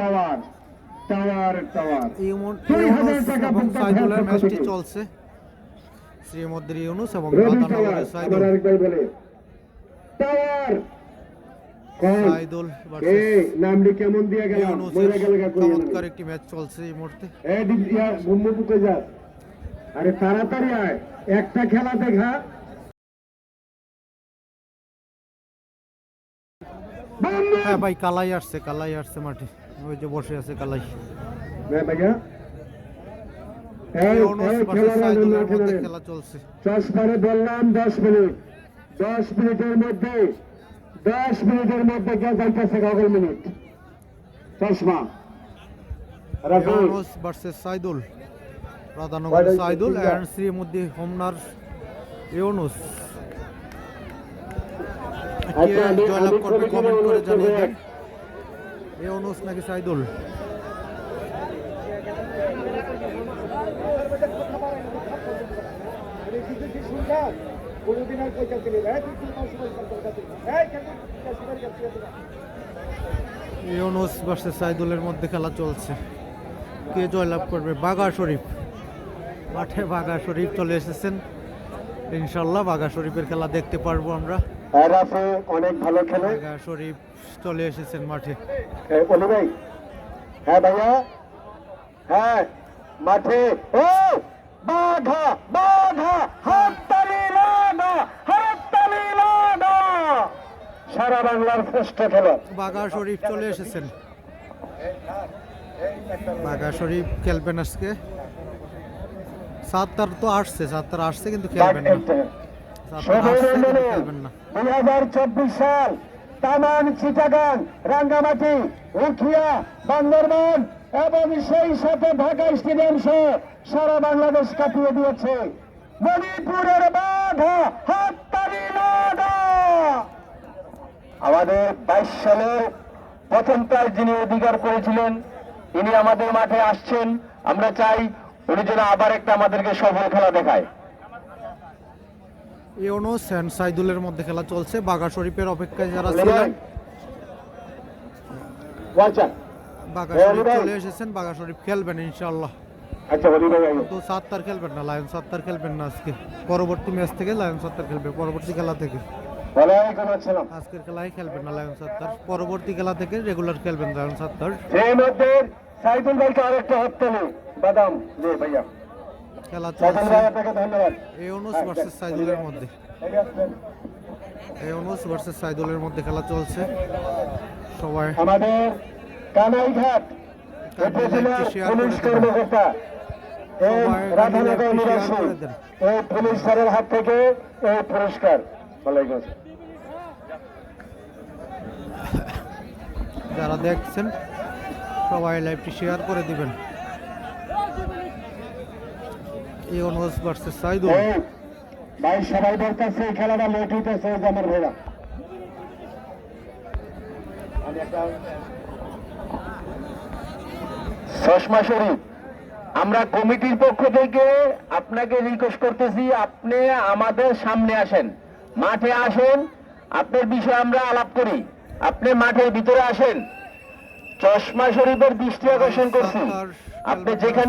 Tower tower tower. এই মুহূর্তে এবং সাইদুলের ম্যাচটি চলছে। ইউনুস এবং টাওয়ার সাইদুল। টাওয়ার। সাইদুল কে নামটি কেমন দিয়া গেল? ইউনুসের গেল চমৎকার একটি ম্যাচ চলছে এই মুহূর্তে। যা। আরে তাড়াতাড়ি আয়। একটা খেলা দেখা। হ্যাঁ ভাই কালাই আসছে কালাই আসছে মাঠে। ওই যে বসে আছে কালাই। খেলা বললাম দশ মিনিট। দশ মিনিটের মধ্যে দশ মিনিটের মধ্যে কে যাইতেছে গগল মিনিট? চশমা। রাখুন ভার্সেস সাইদুল। রাধানগর that? হোমনার ইউনুস কে আচ্ছা, জয়লাভ করবে কমেন্ট করে জানিয়ে করব দেন ইউনুস নাকি সাইদুল। ইউনুস ভার্সেস সাইদুলের মধ্যে খেলা চলছে। কে জয়লাভ করবে? বাগা শরীফ। মাঠে বাগা শরীফ চলে এসেছেন। ইনশাল্লাহ বাগা শরীফের খেলা দেখতে পারব আমরা। রাফে অনেক ভালো খেলে। শরীফ চলে এসেছেন মাঠে। অলি ভাই। হ্যাঁ ভাইয়া। হ্যাঁ মাঠে। ও! বাঘা বাঘা হাততালি লাগা হাততালি লাগা সারা বাংলার শ্রেষ্ঠ বাগা শরীফ চলে এসেছেন। বাগা শরীফ খেলবেন আজকে। সাত্তার তো আসছে সাত্তার আসছে কিন্তু খেলবেন না। দুই হাজার চব্বিশ সাল তামান চিটাগাং রাঙ্গামাটি উখিয়া বান্দরবান এবং সেই সাথে ঢাকা স্টেডিয়াম সহ সারা বাংলাদেশ কাটিয়ে দিয়েছে। মণিপুরের বাঘা হাততালি আমাদের বাইশ সালে প্রথম প্রাইজ যিনি অধিকার করেছিলেন ইনি আমাদের মাঠে আসছেন। আমরা চাই উনি যেন আবার একটা আমাদেরকে সফল খেলা দেখায়। ইউনুস অ্যান্ড সাইদুলের মধ্যে খেলা চলছে। বাগা শরীফের অপেক্ষায় যারা ছিলেন হ্যাঁ, শরীফ চলে এসেছেন বাগা শরীফ খেলবেন ইনশাল্লাহ আচ্ছা তো সাত্তার খেলবেন না লায়ন সাত্তার খেলবেন না আজকে। পরবর্তী ম্যাচ থেকে লায়ন সাত্তার খেলবে পরবর্তী খেলা থেকে। আজকের খেলায় খেলবেন না লায়ন সাত্তার পরবর্তী খেলা থেকে রেগুলার খেলবেন লায়ন সাত্তার সেই সাইদুল ভাইকে আরেকটা হাততালি বাদাম ভাইয়া। খেলা চলছে। ইউনুস ভার্সেস সাইদুলের মধ্যে। ইউনুস ভার্সেস সাইদুলের মধ্যে খেলা চলছে। সবাই আমাদের কানাইঘাট কানাইঘাটকে পুলিশ কর্মকর্তা এই রাধানগর নিবাসী এই পুলিশ স্যারের হাত থেকে এই পুরস্কার। ওয়ালাইকুম আসসালাম। যারা দেখছেন সবাই লাইভটি শেয়ার করে দিবেন। ইউনুস ভার্সেস সাইদুল। ভাই সবাই বলতেছে এই খেলাটা লেট হইতেছে আমার ভাইরা। চশমা শরীফ। আমরা কমিটির পক্ষ থেকে আপনাকে রিকোয়েস্ট করতেছি আপনি আমাদের সামনে আসেন। মাঠে আসেন আপনার বিষয়ে আমরা আলাপ করি। আপনি মাঠের ভিতরে আসেন। চশমা শরীফের দৃষ্টি আকর্ষণ করছি। আপনি যেখানে